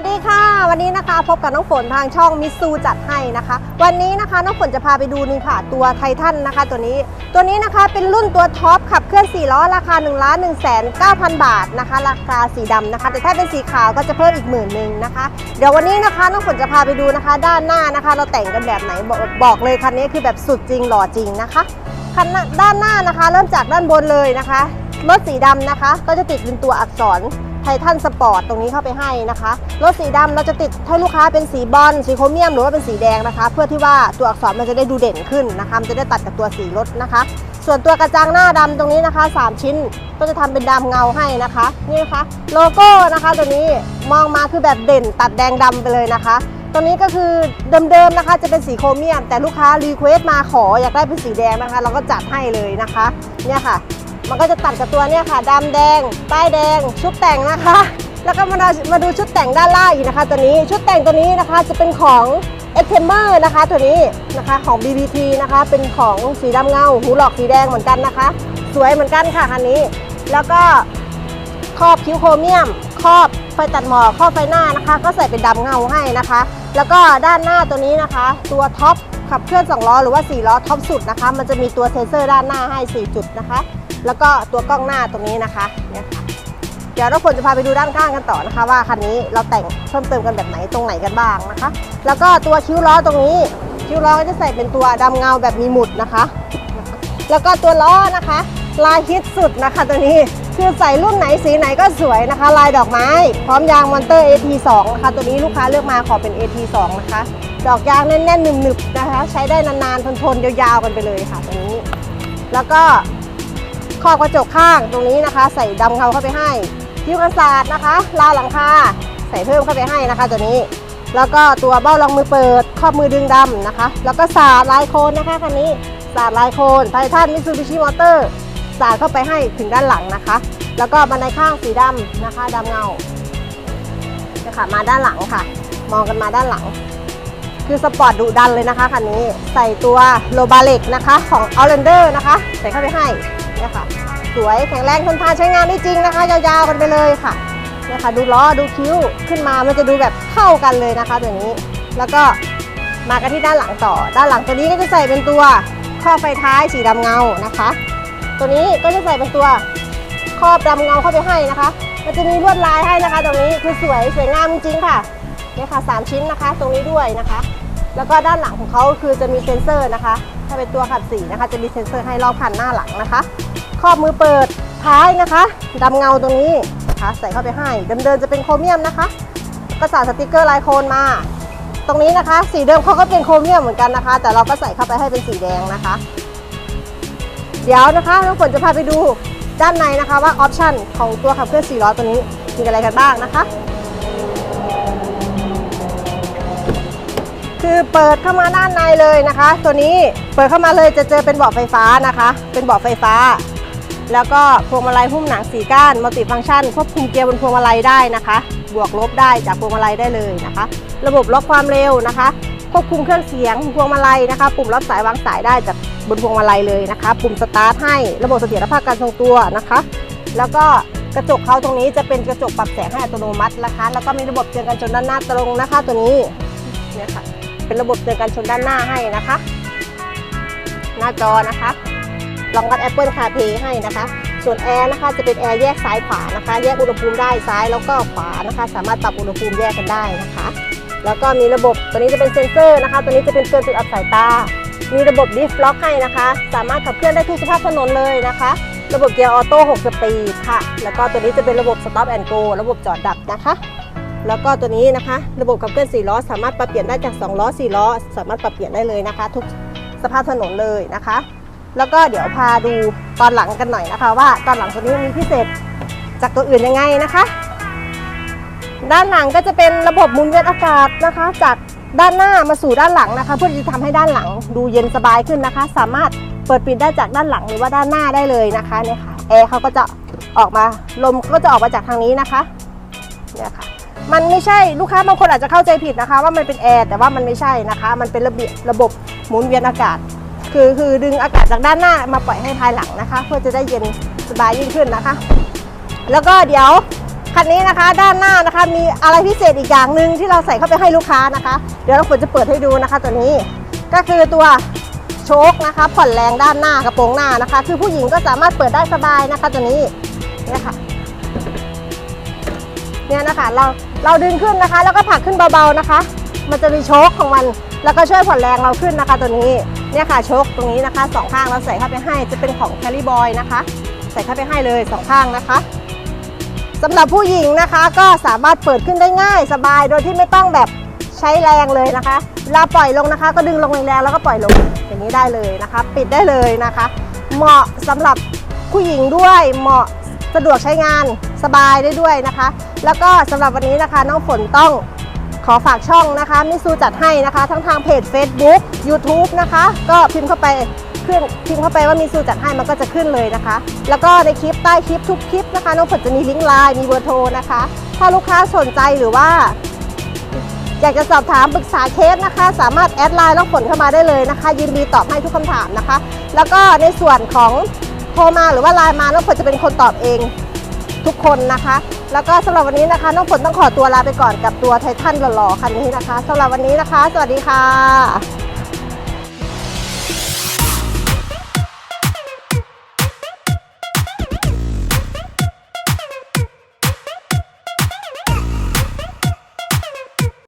วัสดีค่ะ วันนี้นะคะพบกับน้องฝนทางช่องมิซูจัดให้นะคะ วันนี้นะคะน้องฝนจะพาไปดูนี่ค่ะ ตัวไททันนะคะ ตัวนี้ตัวนี้นะคะเป็นรุ่นตัวท็อปขับเคลื่อน4ล้อราคา1นึ่งล้านหนึ่งแสนเก้าพันบาทนะคะ ราคาสีดำนะคะ แต่ถ้าเป็นสีขาวก็จะเพิ่มอีกหมื่นหนึ่งนะคะ เดี๋ยววันนี้นะคะน้องฝนจะพาไปดูนะคะ ด้านหน้านะคะ เราแต่งกันแบบไหนบอกบอกเลยคันนี้คือแบบสุดจริงหล่อจริงนะคะคันด้านหน้านะคะ เริ่มจากด้านบนเลยนะคะรถสีดำนะคะ ก็จะติดเป็นตัวอักษร ททันสปอร์ตตรงนี้เข้าไปให้นะคะ รถสีดำเราจะติดให้ลูกค้าเป็นสีบอลสีโครเมียมหรือว่าเป็นสีแดงนะคะ เพื่อที่ว่าตัวอักษรมันจะได้ดูเด่นขึ้นนะคะมันจะได้ตัดกับตัวสีรถนะคะ ส่วนตัวกระจังหน้าดำตรงนี้นะคะ 3 ชิ้นก็จะทำเป็นดำเงาให้นะคะนี่นะคะโลโก้นะคะตัวนี้มองมาคือแบบเด่น ตัดแดงดำไปเลยนะคะตัวนี้ก็คือเดิมๆนะคะจะเป็นสีโครเมียม แต่ลูกค้ารีเควสมาขออยากได้เป็นสีแดงนะคะ เราก็จัดให้เลยนะคะเนี่ยค่ะ มันก็จะตัดกับตัวเนี่ยค่ะดำแดง ป้ายแดง ชุดแต่งนะคะ แล้วก็มาดูมาดูชุดแต่งด้านล่างอีกนะคะ ตัวนี้ชุดแต่งตัวนี้นะคะจะเป็นของ e x t e m e r นะคะ ตัวนี้นะคะของ BBT นะคะเป็นของสีดำเงา หูหลอกสีแดงเหมือนกันนะคะ สวยเหมือนกันค่ะคันนี้ แล้วก็ครอบคิ้วโครเมียม ครอบไฟตัดหมอกครอบไฟหน้านะคะ ก็ใส่เป็นดำเงาให้นะคะ แล้วก็ด้านหน้าตัวนี้นะคะ ตัวท็อปขับเคลื่อน2ล้อหรือว่า4ล้อท็อปสุดนะคะ มันจะมีตัวเซนเซอร์ด้านหน้าให้ 4 จุดนะคะ แล้วก็ตัวกล้องหน้าตรงนี้นะคะเนี่ยค่ะเดี๋ยวเราควรจะพาไปดูด้านข้างกันต่อนะคะ ว่าคันนี้เราแต่งเพิ่มเติมกันแบบไหนตรงไหนกันบ้างนะคะ แล้วก็ตัวคิ้วล้อตรงนี้ คิ้วล้อก็จะใส่เป็นตัวดำเงาแบบมีหมุดนะคะ แล้วก็ตัวล้อนะคะ ลายฮิตสุดนะคะตัวนี้คือใส่รุ่นไหนสีไหนก็สวยนะคะ ลายดอกไม้ พร้อมยางมอนเตอร์ AT2 นะคะตัวนี้ลูกค้าเลือกมาขอเป็น AT2 นะคะ ดอกยางแน่นๆหนึบๆนะคะ ใช้ได้นานๆทนๆยาวๆกันไปเลยค่ะตัวนี้ แล้วก็ ขอบกระจกข้างตรงนี้นะคะ ใส่ดำเงาเข้าไปให้คิ้วกันศาสตร์นะคะราวหลังคาใส่เพิ่มเข้าไปให้นะคะ ตัวนี้ แล้วก็ตัวเบ้ารองมือเปิดครอบมือดึงดำนะคะ แล้วก็สาดลายโคนนะคะคันนี้สาดลายโคนไททันมิซูบิชิมอเตอร์สาดเข้าไปให้ถึงด้านหลังนะคะ แล้วก็บันไดข้างสีดำนะคะดำเงาเนี่ยค่ะมาด้านหลังค่ะ มองกันมาด้านหลังคือสปอร์ตดุดันเลยนะคะคันนี้ ใส่ตัวโลบาเล็กนะคะ ของ o u t l a n d e r นะคะ ใส่เข้าไปให้ เนี่ยค่ะ สวยแข็งแรงทนทานใช้งานได้จริงนะคะ ยาวๆกันไปเลยค่ะเนี่ยค่ะ ดูล้อดูคิ้วขึ้นมามันจะดูแบบเข้ากันเลยนะคะตัวนี้ แล้วก็มากันที่ด้านหลังต่อ ด้านหลังตัวนี้ก็จะใส่เป็นตัวข้อบไฟท้ายสีดำเงานะคะ ตัวนี้ก็จะใส่เป็นตัวครอบดำเงาเข้าไปให้นะคะ มันจะมีลวดลายให้นะคะ ตรงนี้คือสวยสวยงามจริงๆค่ะเนี่ยค่ะสามชิ้นนะคะ ตรงนี้ด้วยนะคะ แล้วก็ด้านหลังของเขาคือจะมีเซ็นเซอร์นะคะ ถ้าเป็นตัวขัดสีนะคะ จะมีเซ็นเซอร์ให้รอบคันหน้าหลังนะคะ ครอบมือเปิดท้ายนะคะดำเงาตรงนี้นะคะใส่เข้าไปให้เดิมๆจะเป็นโครเมียมนะคะก็ใส่สติกเกอร์ลายโคนมา ตรงนี้นะคะ สีเดิมเขาก็เป็นโครเมียมเหมือนกันนะคะ แต่เราก็ใส่เข้าไปให้เป็นสีแดงนะคะ เดี๋ยวนะคะน้องฝนจะพาไปดูด้านในนะคะว่าออปชันของตัวขับเคลื่อน4ล้อตัวนี้มีอะไรกันบ้างนะคะ คือเปิดเข้ามาด้านในเลยนะคะ ตัวนี้เปิดเข้ามาเลยจะเจอเป็นเบาะไฟฟ้านะคะ เป็นเบาะไฟฟ้า แล้วก็พวงมาลัยหุ้มหนังสีก้านมัลติฟังก์ชันควบคุมเกียร์บนพวงมาลัยได้นะคะ บวกลบได้จากพวงมาลัยได้เลยนะคะ ระบบล็อกความเร็วนะคะ ควบคุมเครื่องเสียงพวงมาลัยนะคะ ปุ่มรับสายวางสายได้จากบนพวงมาลัยเลยนะคะ ปุ่มสตาร์ทให้ระบบเสถียรภาพการทรงตัวนะคะ แล้วก็กระจกเขาตรงนี้จะเป็นกระจกปรับแสงให้อัตโนมัตินะคะ แล้วก็มีระบบเตือนกันชนด้านหน้าตรงนะคะ ตัวนี้เนี่ยค่ะ เป็นระบบเตือนกันชนด้านหน้าให้นะคะ หน้าจอนะคะรองรับ Apple CarPlay ให้นะคะ ส่วนแอร์นะคะจะเป็นแอร์แยกซ้ายขวานะคะ แยกอุณหภูมิได้ซ้ายแล้วก็ขวานะคะ สามารถปรับอุณหภูมิแยกกันได้นะคะ แล้วก็มีระบบตัวนี้จะเป็นเซ็นเซอร์นะคะ ตัวนี้จะเป็นเตือนจุดอับสายตา มีระบบดิฟล็อกให้นะคะ สามารถขับเคลื่อนได้ทุกสภาพถนนเลยนะคะ ระบบเกียร์ออโต้ 6 สปีดค่ะ แล้วก็ตัวนี้จะเป็นระบบ Stop and Go ระบบจอดดับนะคะ แล้วก็ตัวนี้นะคะ ระบบขับเคลื่อน4ล้อสามารถปรับเปลี่ยนได้จาก 2 ล้อ 4 ล้อ สามารถปรับเปลี่ยนได้เลยนะคะ ทุกสภาพถนนเลยนะคะ แล้วก็เดี๋ยวพาดูตอนหลังกันหน่อยนะคะ ว่าตอนหลังตัวนี้มีพิเศษจากตัวอื่นยังไงนะคะ ด้านหลังก็จะเป็นระบบหมุนเวียนอากาศนะคะ จากด้านหน้ามาสู่ด้านหลังนะคะ เพื่อที่จะทำให้ด้านหลังดูเย็นสบายขึ้นนะคะ สามารถเปิดปิดได้จากด้านหลังหรือว่าด้านหน้าได้เลยนะคะเนี่ยค่ะแอร์เขาก็จะออกมาลมก็จะออกมาจากทางนี้นะคะเนี่ยค่ะ มันไม่ใช่ลูกค้าบางคนอาจจะเข้าใจผิดนะคะ ว่ามันเป็นแอร์แต่ว่ามันไม่ใช่นะคะ มันเป็นระเบียบระบบหมุนเวียนอากาศ คือคือดึงอากาศจากด้านหน้ามาปล่อยให้ภายหลังนะคะ เพื่อจะได้เย็นสบายยิ่งขึ้นนะคะ แล้วก็เดี๋ยวคันนี้นะคะด้านหน้านะคะมีอะไรพิเศษอีกอย่างหนึ่งที่เราใส่เข้าไปให้ลูกค้านะคะ เดี๋ยวเราฝนจะเปิดให้ดูนะคะ ตัวนี้ก็คือตัวโชคนะคะ ผ่อนแรงด้านหน้ากระโปรงหน้านะคะ คือผู้หญิงก็สามารถเปิดได้สบายนะคะ ตัวนี้เนี่ยค่ะเนี่ยนะคะเรา เราดึงขึ้นนะคะ แล้วก็ผลักขึ้นเบาๆนะคะ มันจะมีโชคของมัน แล้วก็ช่วยผ่อนแรงเราขึ้นนะคะตัวนี้เนี่ยค่ะโชคตรงนี้นะคะสองข้างเราใส่เข้าไปให้จะเป็นของแคล r บอยนะคะ ใส่เข้าไปให้เลยสองข้างนะคะสำหรับผู้หญิงนะคะก็สามารถเปิดขึ้นได้ง่ายสบายโดยที่ไม่ต้องแบบใช้แรงเลยนะคะเวลาปล่อยลงนะคะ ก็ดึงลงแรงๆแล้วก็ปล่อยลงอย่างนี้ได้เลยนะคะ ปิดได้เลยนะคะ เหมาะสำหรับผู้หญิงด้วยเหมาะ สะดวกใช้งานสบายได้ด้วยนะคะ แล้วก็สำหรับวันนี้นะคะน้องฝนต้องขอฝากช่องนะคะมิซูจัดให้นะคะ ทั้งทางเพจ Facebook YouTube นะคะ ก็พิมพ์เข้าไปขึ้นพิมพ์เข้าไปว่ามิซูจัดให้มันก็จะขึ้นเลยนะคะ แล้วก็ในคลิปใต้คลิปทุกคลิปนะคะน้องฝนจะมีลิงก์ไลน์มีเบอร์โทรนะคะ ถ้าลูกค้าสนใจหรือว่า อยากจะสอบถามปรึกษาเคสนะคะ สามารถแอดไลน์น้องฝนเข้ามาได้เลยนะคะ ยินดีตอบให้ทุกคำถามนะคะ แล้วก็ในส่วนของ ทรมาหรือว่าไลน์มาน้องฝนจะเป็นคนตอบเองทุกคนนะคะ แล้วก็สำหรับวันนี้นะคะน้องฝนต้องขอตัวลาไปก่อนกับตัวไททันหล่อๆคันนี้นะคะสำหรับวันนี้นะคะ สวัสดีค่ะ